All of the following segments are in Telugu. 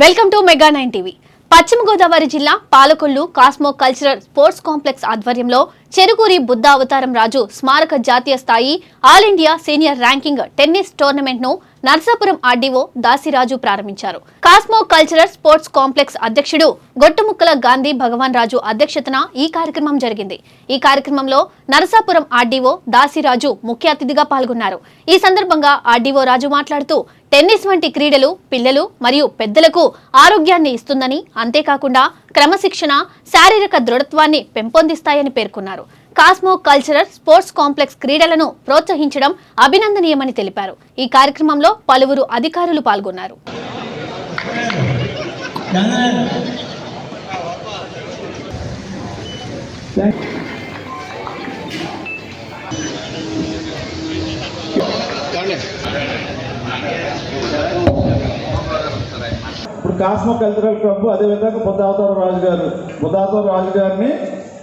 Welcome to mega nine TV. పశ్చిమ గోదావరి జిల్లా Palakollu cosmo cultural sports complex ఆధ్వర్యంలో చెరుకూరి బుద్ధ అవతారం రాజు స్మారక జాతీయ స్థాయి all India senior ranking tennis టోర్నమెంట్ను Narsapuram RDO Dasiraju ప్రారంభించారు. కాస్మో కల్చరల్ స్పోర్ట్స్ కాంప్లెక్స్ అధ్యక్షుడు గొట్టుముక్కల గాంధీ భగవాన్ రాజు అధ్యక్షతన ఈ కార్యక్రమం జరిగింది. ఈ కార్యక్రమంలో నరసాపురం ఆర్డీఓ దాసిరాజు ముఖ్య అతిథిగా పాల్గొన్నారు. ఈ సందర్భంగా ఆర్డీఓ రాజు మాట్లాడుతూ టెన్నిస్ వంటి క్రీడలు పిల్లలు మరియు పెద్దలకు ఆరోగ్యాన్ని ఇస్తుందని అంతేకాకుండా క్రమశిక్షణ శారీరక దృఢత్వాన్ని పెంపొందిస్తాయని పేర్కొన్నారు. కాస్మో కల్చరల్ స్పోర్ట్స్ కాంప్లెక్స్ క్రీడలను ప్రోత్సహించడం అభినందనీయమని తెలిపారు. ఈ కార్యక్రమంలో పలువురు అధికారులు పాల్గొన్నారు. ఇప్పుడు కాస్మో కల్చరల్ క్లబ్ అదేవిధంగా బుద్ధావతార రాజు గారు. బుద్ధావతార రాజు గారిని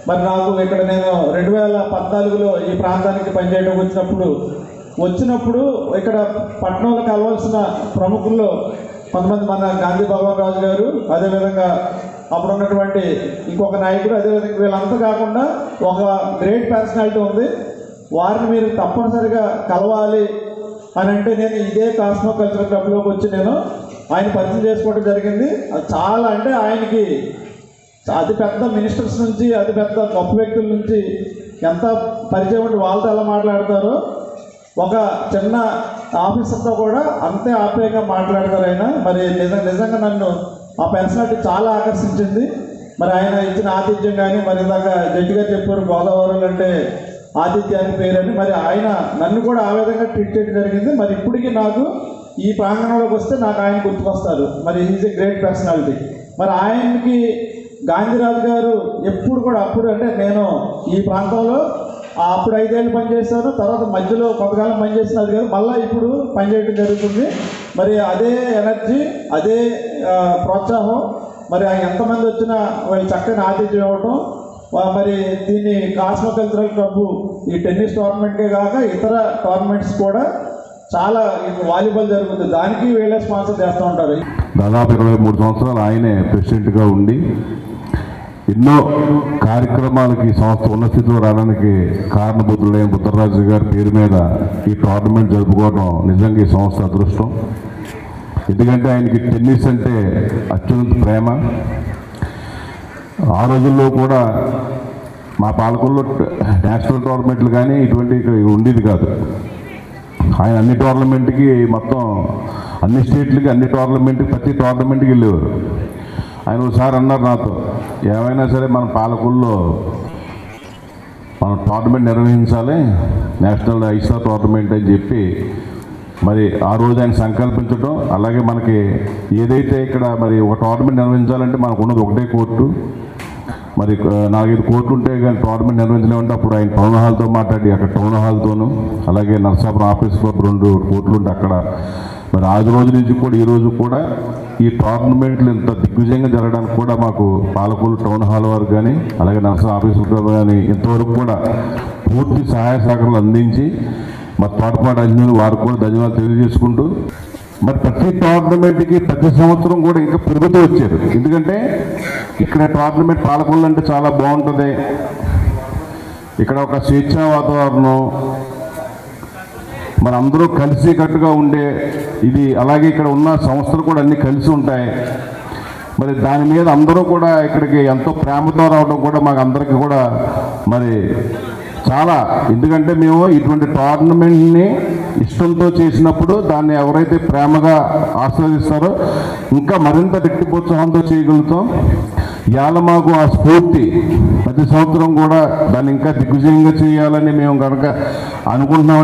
మరి నాకు ఇక్కడ నేను రెండు వేల పద్నాలుగులో ఈ ప్రాంతానికి పనిచేయడం వచ్చినప్పుడు వచ్చినప్పుడు ఇక్కడ పట్టణంలో కలవాల్సిన ప్రముఖుల్లో కొంతమంది మన గాంధీ భగవాన్ రాజు గారు అదేవిధంగా అప్పుడు ఉన్నటువంటి ఇంకొక నాయకుడు అదేవిధంగా వీళ్ళంతా కాకుండా ఒక గ్రేట్ పర్సనాలిటీ ఉంది. వారిని మీరు తప్పనిసరిగా కలవాలి అని అంటే నేను ఇదే కాస్మో కల్చరల్ క్లబ్లోకి వచ్చి నేను ఆయన పరిచయం చేసుకోవడం జరిగింది. అది చాలా అంటే ఆయనకి అతి పెద్ద మినిస్టర్స్ నుంచి అతి పెద్ద గొప్ప వ్యక్తుల నుంచి ఎంత పరిచయం ఉంటే వాళ్ళతో ఎలా మాట్లాడతారో ఒక చిన్న ఆఫీసర్తో కూడా అంతే ఆప్యాయంగా మాట్లాడతారు ఆయన. మరి నిజంగా నిజంగా నన్ను ఆ పర్సనాలిటీ చాలా ఆకర్షించింది. మరి ఆయన ఇచ్చిన ఆతిథ్యం కానీ మరి ఇందాక జడ్జిగా చెప్పారు గోదావరిలో అంటే ఆతిథ్యానికి పేరని. మరి ఆయన నన్ను కూడా ఆ విధంగా ట్రీట్ చేయడం జరిగింది. మరి ఇప్పటికీ నాకు ఈ ప్రాంగణంలోకి వస్తే నాకు ఆయన గుర్తుకొస్తారు మరి ఈజ్ ఎ గ్రేట్ పర్సనాలిటీ మరి ఆయనకి గాంధీరాజు గారు ఎప్పుడు కూడా అప్పుడు అంటే నేను ఈ ప్రాంతంలో అప్పుడు ఐదేళ్ళు పనిచేశాను తర్వాత మధ్యలో కొంతకాలం పనిచేసిన అది కాదు మళ్ళీ ఇప్పుడు పనిచేయడం జరుగుతుంది. మరి అదే ఎనర్జీ అదే ప్రోత్సాహం మరి ఆయన ఎంతమంది వచ్చినా వాళ్ళు చక్కని ఆతిథ్యం ఇవ్వటం మరి దీన్ని కాస్మో కల్చరల్ క్లబ్ ఈ టెన్నిస్ టోర్నమెంట్కే కాక ఇతర టోర్నమెంట్స్ కూడా చాలా ఇప్పుడు వాలీబాల్ జరుగుతుంది. దానికి వీళ్ళే స్పాన్సర్ చేస్తూ ఉంటారు. దాదాపు ఇరవై మూడు సంవత్సరాలు ఆయనే ప్రెసిడెంట్గా ఉండి ఎన్నో కార్యక్రమాలకి సంస్థ ఉన్న స్థితిలో రావడానికి కారణబుద్ధులైన బుద్ధరాజు గారి పేరు మీద ఈ టోర్నమెంట్ జరుపుకోవడం నిజంగా ఈ సంస్థ అదృష్టం. ఎందుకంటే ఆయనకి టెన్నిస్ అంటే అత్యంత ప్రేమ. ఆ రోజుల్లో కూడా మా పాలకుల్లో నేషనల్ టోర్నమెంట్లు కానీ ఇటువంటి ఇక్కడ ఉండేది కాదు. ఆయన అన్ని టోర్నమెంట్కి మొత్తం అన్ని స్టేట్లకి అన్ని టోర్నమెంట్కి ప్రతి టోర్నమెంట్కి వెళ్ళేవారు. ఆయన ఒకసారి అన్నారు నాతో ఏమైనా సరే మన పాలకుల్లో మనం టోర్నమెంట్ నిర్వహించాలి నేషనల్ ఐసా టోర్నమెంట్ అని చెప్పి మరి ఆ రోజు ఆయన సంకల్పించడం అలాగే మనకి ఏదైతే ఇక్కడ మరి ఒక టోర్నమెంట్ నిర్వహించాలంటే మనకు ఉన్నది ఒకటే కోర్టు మరి నాలుగైదు కోట్లు ఉంటే కానీ టోర్నమెంట్ నిర్వహించలేమంటే అప్పుడు ఆయన టౌన్ హాల్తో మాట్లాడి అక్కడ టౌన్ హాల్తోనూ అలాగే నర్సాపురం ఆఫీస్లో రెండు కోట్లు ఉంటే అక్కడ. మరి ఆ రోజు నుంచి కూడా ఈ రోజు కూడా ఈ టోర్నమెంట్లు ఇంత దిగ్విజయంగా జరగడానికి కూడా మాకు పాలకొల్లు టౌన్ హాల్ వారు కానీ అలాగే నర్సా ఆఫీస్ కానీ ఇంతవరకు కూడా పూర్తి సహాయ సహకారాలు అందించి మా తోటపాటు అధికారులు వారు కూడా ధన్యవాదాలు తెలియజేసుకుంటూ మరి ప్రతి టోర్నమెంట్కి ప్రతి సంవత్సరం కూడా ఇంకా పెరుగుతూ వచ్చారు. ఎందుకంటే ఇక్కడ టోర్నమెంట్ పాలకొల్లు అంటే చాలా బాగుంటుంది. ఇక్కడ ఒక స్వేచ్ఛా వాతావరణం. మరి అందరూ కలిసి కట్టుగా ఉండే ఇది అలాగే ఇక్కడ ఉన్న సంస్థలు కూడా అన్ని కలిసి ఉంటాయి. మరి దాని మీద అందరూ కూడా ఇక్కడికి ఎంతో ప్రేమతో రావడం కూడా మాకు అందరికీ కూడా మరి చాలా. ఎందుకంటే మేము ఇటువంటి టోర్నమెంట్ని ఇష్టంతో చేసినప్పుడు దాన్ని ఎవరైతే ప్రేమగా ఆస్వాదిస్తారో ఇంకా మరింత రెట్టిపోత్సాహంతో చేయగలుగుతాం. ఇవాళ మాకు ఆ స్ఫూర్తి ప్రతి సంవత్సరం కూడా దాన్ని ఇంకా దిగ్విజయంగా చేయాలని మేము కనుక అనుకుంటున్నాం